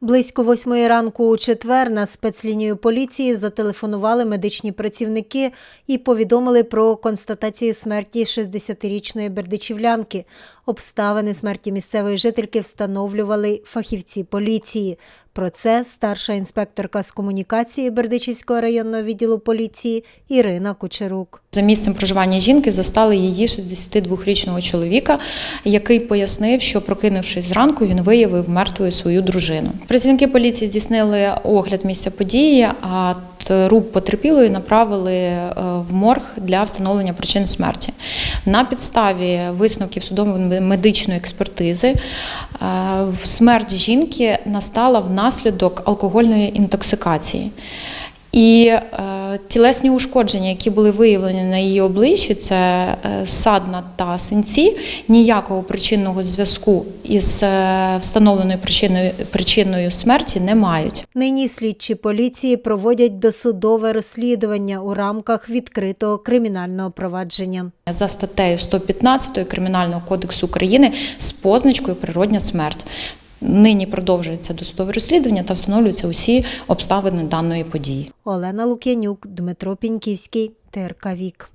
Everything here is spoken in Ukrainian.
Близько восьмої ранку у четвер на спецлінію поліції зателефонували медичні працівники і повідомили про констатацію смерті 60-річної бердичівлянки. Обставини смерті місцевої жительки встановлювали фахівці поліції. Про це старша інспекторка з комунікації Бердичівського районного відділу поліції Ірина Кучерук. За місцем проживання жінки застали її 62-річного чоловіка, який пояснив, що прокинувшись зранку, він виявив мертвою свою дружину. Працівники поліції здійснили огляд місця події, а труп потерпілої направили е, в морг для встановлення причин смерті. На підставі висновків судово-медичної експертизи е, смерть жінки настала внаслідок алкогольної інтоксикації. І е, тілесні ушкодження, які були виявлені на її обличчі, це е, садна та синці, ніякого причинного зв'язку із е, встановленою причиною, причиною смерті не мають. Нині слідчі поліції проводять досудове розслідування у рамках відкритого кримінального провадження. За статтею 115 Кримінального кодексу України з позначкою природня смерть. Нині продовжується досудове розслідування та встановлюються усі обставини даної події. Олена Лук'янюк, Дмитро Піньківський, ТРК Вік.